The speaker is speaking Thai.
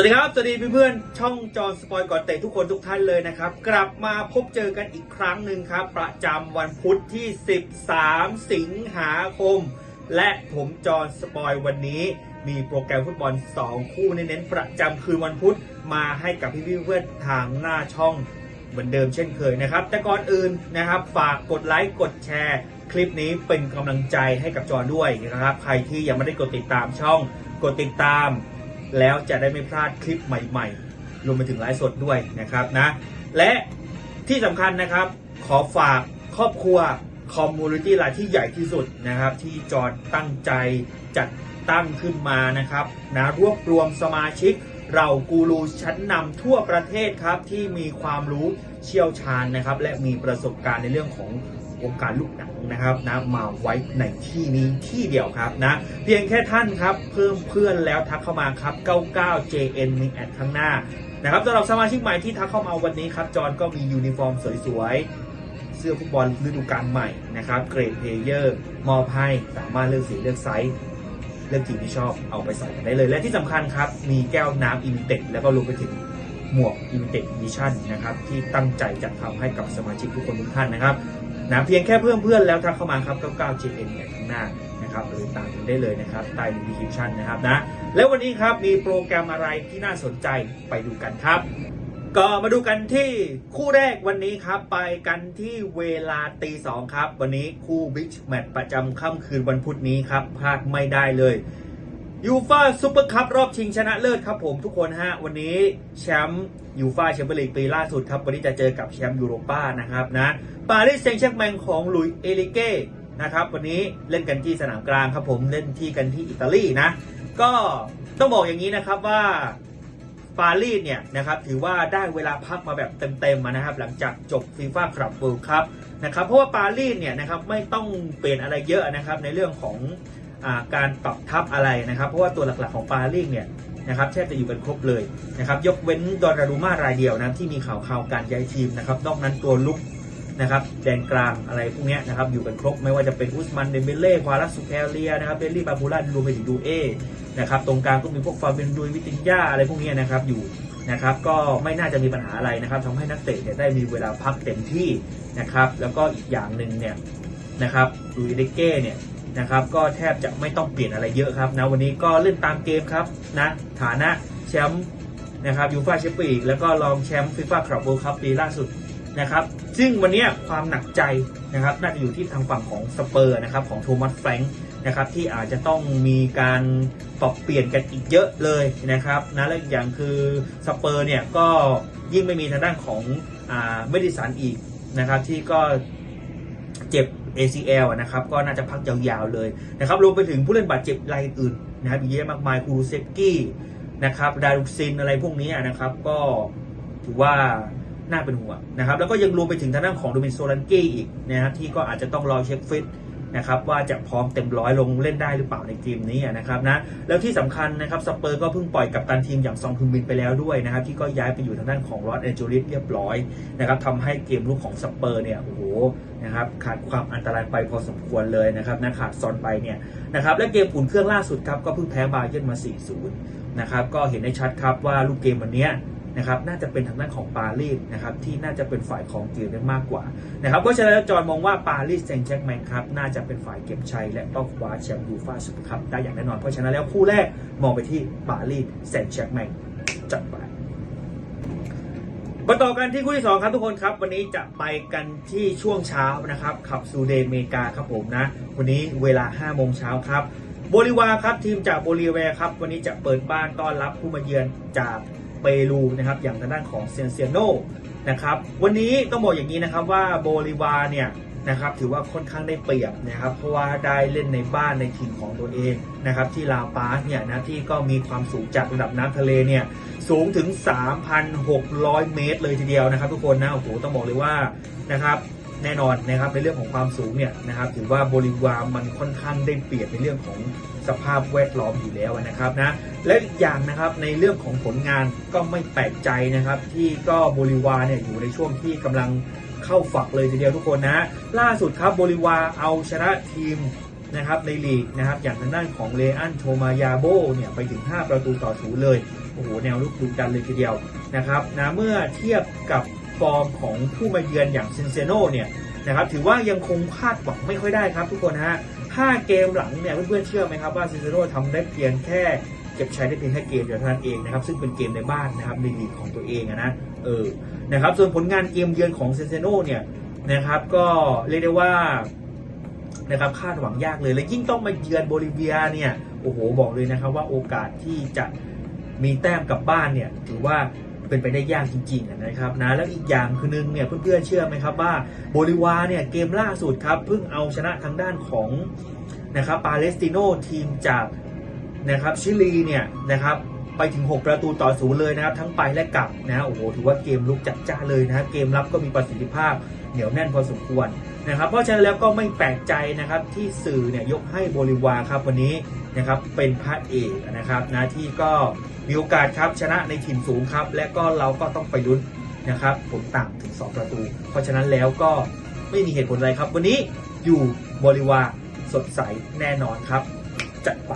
วัสดีครับ สวัสดีเพื่อนๆช่องจอนสปอยก่อนเตะทุกคนทุกท่านเลยนะครับ กลับมาพบเจอกันอีกครั้งหนึ่งครับ ประจำวันพุธที่ 13 สิงหาคม และผมจอนสปอยวันนี้ มีโปรแกรมฟุตบอล 2 คู่เน้นๆประจำคืนวันพุธมาให้กับพี่ๆเพื่อนทางหน้าช่องเหมือนเดิมเช่นเคยนะครับ แต่ก่อนอื่นนะครับ ฝากกดไลค์กดแชร์ คลิปนี้เป็นกำลังใจให้กับจอด้วยนะครับ ใครที่ยังไม่ได้กดติดตามช่อง กดติดตาม แล้วจะได้ไม่พลาดคลิปใหม่ๆ รวมไปถึงไลฟ์สดด้วยนะครับนะ และที่สำคัญนะครับ ขอฝากครอบครัวคอมมูนิตี้ไลน์ที่ใหญ่ที่สุดนะครับ ที่จอร์นตั้งใจจัดตั้งขึ้นมานะครับนะรวบรวมสมาชิกเรากูรูชั้นนำทั่วประเทศครับที่มีความรู้เชี่ยวชาญนะครับ และมีประสบการณ์ในเรื่องของ วงการลูกหนังนะครับนะมาไว้ในที่นี้ที่เดียวครับนะเพียงแค่ท่านครับเพิ่มเพื่อนแล้วทักเข้ามาครับ 99JN มีแอดข้างหน้านะครับสำหรับสมาชิกใหม่ที่ทักเข้ามาวันนี้ครับจอห์นก็มียูนิฟอร์มสวยๆ เสื้อฟุตบอลฤดูกาลใหม่นะครับเกรดเพลเยอร์มอบให้สามารถเลือกสีเลือกไซส์เลือกทีมที่ชอบเอาไปใส่กันได้เลย และที่สำคัญครับ มีแก้วน้ำอิมิเต็ดแล้วก็รวมไปถึงหมวกอิมิเต็ดดิชั่นนะครับ ที่ตั้งใจจัดทำให้กับสมาชิกทุกคนทุกท่านนะครับ นะเพียงแค่เพิ่มเพื่อนแล้วทักเข้ามาครับ 99JN เนี่ยข้างหน้านะครับหรือตามกันได้เลยนะครับใต้ดีคริปชั่นนะครับนะแล้ววันนี้ครับมีโปรแกรมอะไรที่น่าสนใจไปดูกันครับ ก็มาดูกันที่คู่แรกวันนี้ครับไปกันที่เวลาตีสองครับ วันนี้คู่บิ๊กแมตช์ประจำค่ำคืนวันพุธนี้ครับพลาดไม่ได้เลย ยูฟาซูเปอร์คัพรอบชิงชนะเลิศครับผมทุกคนฮะ วันนี้แชมป์ยูฟาแชมเปี้ยนลีกปีล่าสุดครับ วันนี้จะเจอกับแชมป์ยูโรป้านะครับนะปารีสแซงต์แชร์แมงของลุยเอลิเก้นะครับวันนี้เล่นกันที่สนามกลางครับผมเล่นที่กันที่อิตาลีนะ ก็ต้องบอกอย่างนี้นะครับว่าปารีสเนี่ยนะครับถือว่าได้เวลาพักมาแบบเต็มๆมานะครับ หลังจากจบฟีฟ่าคลับเวิลด์คัพนะครับเพราะว่าปารีสเนี่ยนะครับไม่ต้องเปลี่ยนอะไรเยอะนะครับในเรื่องของ การปรับทัพอะไรนะครับ เพราะว่าตัวหลักๆของปารีสเนี่ยนะครับแทบจะอยู่กันครบเลยนะครับ ยกเว้นดอนนารูมารายเดียวนะที่มีข่าวข่าวการย้ายทีมนะครับ นอกนั้นตัวลุกนะครับแดนกลางอะไรพวกนี้นะครับอยู่กันครบไม่ว่าจะเป็นอุสมันเดมเบเล่ควาลัสสุแคเลียนะครับเบลลี่บาบูลันรวมไปถึงดูเอนะครับตรงกลางก็มีพวกฟาเบนดุยวิตินยาอะไรพวกนี้นะครับอยู่นะครับก็ไม่น่าจะมีปัญหาอะไรนะครับทำให้นักเตะเนี่ยได้มีเวลาพักเต็มที่นะครับแล้วก็อีกอย่างหนึ่งเนี่ยนะครับลุยเดเก้เนี่ย นะครับก็แทบจะไม่ต้องเปลี่ยนอะไรเยอะครับนะวันนี้ก็เล่นตามเกมครับนะฐานะแชมป์นะครับยูฟ่าแชมเปี้ยนลีกแล้วก็รองแชมป์ฟีฟ่าคลับเวิลด์คัพปีล่าสุดนะครับซึ่งวันนี้ความหนักใจนะครับน่าจะอยู่ที่ทางฝั่งของสเปอร์นะครับของโทมัสแฟรงค์นะครับที่อาจจะต้องมีการปรับเปลี่ยนกันอีกเยอะเลยนะครับนะและอีกอย่างคือสเปอร์เนี่ยก็ยิ่งไม่มีทางด้านของอ่าเมดิสันอีกนะครับที่ก็เจ็บ ACL อะนะครับก็น่าจะพักยาวๆเลยนะครับรวมไปถึงผู้เล่นบาดเจ็บรายอื่นนะครับเยอะมากมายคูรูเซฟกี้นะครับดารุซินอะไรพวกนี้นะครับก็ถือว่าน่าเป็นห่วงนะครับแล้วก็ยังรวมไปถึงทางด้านของโดมินโซลันกี้อีกนะครับที่ก็อาจจะต้องรอเช็คฟิต นะครับว่าจะพร้อมเต็มร้อยลงเล่นได้หรือเปล่าในเกมนี้นะครับนะแล้วที่สำคัญนะครับสเปอร์ก็เพิ่งปล่อยกับตันทีมอย่างซองพึงบินไปแล้วด้วยนะครับที่ก็ย้ายไปอยู่ทางด้านของลอสแอนเจลิสเรียบร้อยนะครับทำให้เกมลุกของสเปอร์เนี่ยโอ้โหนะครับขาดความอันตรายไปพอสมควรเลยนะครับนะขาดซอนไปเนี่ยนะครับและเกมอุ่นเครื่องล่าสุดครับก็เพิ่งแพ้บาเยิร์นมา 4-0 นะครับก็เห็นได้ชัดครับว่าลูกเกมวันนี้ นะครับน่าจะเป็นทางด้านของปารีสนะครับที่น่าจะเป็นฝ่ายของเกมได้มากกว่านะครับเพราะฉะนั้นแล้วจอห์นมองว่าปารีสแซงต์แชร์กแมงครับน่าจะเป็นฝ่ายเก็บชัยและต้องคว้าแชมป์ยูฟ่าซุปเปอร์คัพได้อย่างแน่นอนเพราะฉะนั้นแล้วคู่แรกมองไปที่ปารีสแซงต์แชร์กแมงจัดไปมาต่อกันที่คู่ที่ 2 ครับทุกคนครับ วันนี้จะไปกันที่ช่วงเช้านะครับขับซูเดเมกาครับผมนะ วันนี้เวลา5โมงเช้าครับโบลิวาครับทีมจากโบลิเวียครับ วันนี้จะเปิดบ้านต้อนรับผู้มาเยือนจาก เปรูนะครับอย่างทางด้านของเซียนเซียโนนะครับวันนี้ต้องบอกอย่างนี้นะครับว่าโบลิวาเนี่ยนะครับถือว่าค่อนข้างได้เปรียบนะครับเพราะว่าได้เล่นในบ้านในถิ่นของตัวเองนะครับที่ลาปาสเนี่ยนะที่ก็มีความสูงจากระดับน้ำทะเลเนี่ยสูงถึง 3,600 เมตรเลยทีเดียวนะครับ ทุกคนนะโอ้โหต้องบอกเลยว่านะครับ แน่นอนนะครับในเรื่องของความสูงเนี่ยนะครับถือว่าโบลิวามันค่อนข้างได้เปรียบในเรื่องของสภาพแวดล้อมอยู่แล้วนะครับนะและอีกอย่างนะครับในเรื่องของผลงานก็ไม่แปลกใจนะครับ ที่ก็โบลิวาเนี่ยอยู่ในช่วงที่กำลังเข้าฝักเลยทีเดียวทุกคนนะล่าสุดครับโบลิวาเอาชนะทีมนะครับในลีกนะครับอย่างทางด้านของเลอันโทมายาโบเนี่ยไปถึง 5 ประตูต่อศูนย์เลยโอ้โอ้โหแนวลุกดุดันเลยทีเดียวนะครับนะเมื่อเทียบกับ ฟอร์มของผู้มาเยือนอย่างเซนเซโนเนี่ยนะครับถือว่ายังคงคาดหวังไม่ค่อยได้ครับทุกคนฮะห้าเกมหลังเนี่ยเพื่อนๆเชื่อไหมครับว่าเซนเซโนทำได้เพียงแค่เก็บใช้ได้เพียงแค่เกมเดียวเท่านั้นเองนะครับซึ่งเป็นเกมในบ้านนะครับในลีกของตัวเองนะเออนะครับส่วนผลงานเกมเยือนของเซนเซโนเนี่ยนะครับก็เรียกได้ว่านะครับคาดหวังยากเลย และยิ่งต้องมาเยือนโบลิเวียเนี่ยโอ้โหบอกเลยนะครับว่าโอกาสที่จะมีแต้มกลับบ้านเนี่ยถือว่า เป็นไปได้ยากจริงๆนะครับนะแล้วอีกอย่างคือนึงเนี่ยเพื่อนๆเชื่อไหมครับว่าโบลิวาเนี่ยเกมล่าสุดครับเพิ่งเอาชนะทางด้านของนะครับปาเลสติโนทีมจากนะครับชิลีเนี่ยนะครับไปถึง 6 ประตูต่อศูนย์เลยนะครับทั้งไปและกลับนะโอ้โหถือว่าเกมลุกจัดจ้าเลยนะเกมรับก็มีประสิทธิภาพเหนียวแน่นพอสมควรนะครับ เพราะฉะนั้นแล้วก็ไม่แปลกใจนะครับที่สื่อเนี่ยยกให้โบลิวาครับวันนี้นะครับเป็นพระเอกนะครับนะที่ก็ มีโอกาสครับชนะในถิ่นสูงครับ และก็เราก็ต้องไปลุ้นนะครับผลต่างถึง 2 ประตู เพราะฉะนั้นแล้วก็ไม่มีเหตุผลอะไรครับ วันนี้อยู่บริวารสดใสแน่นอนครับ จัดไป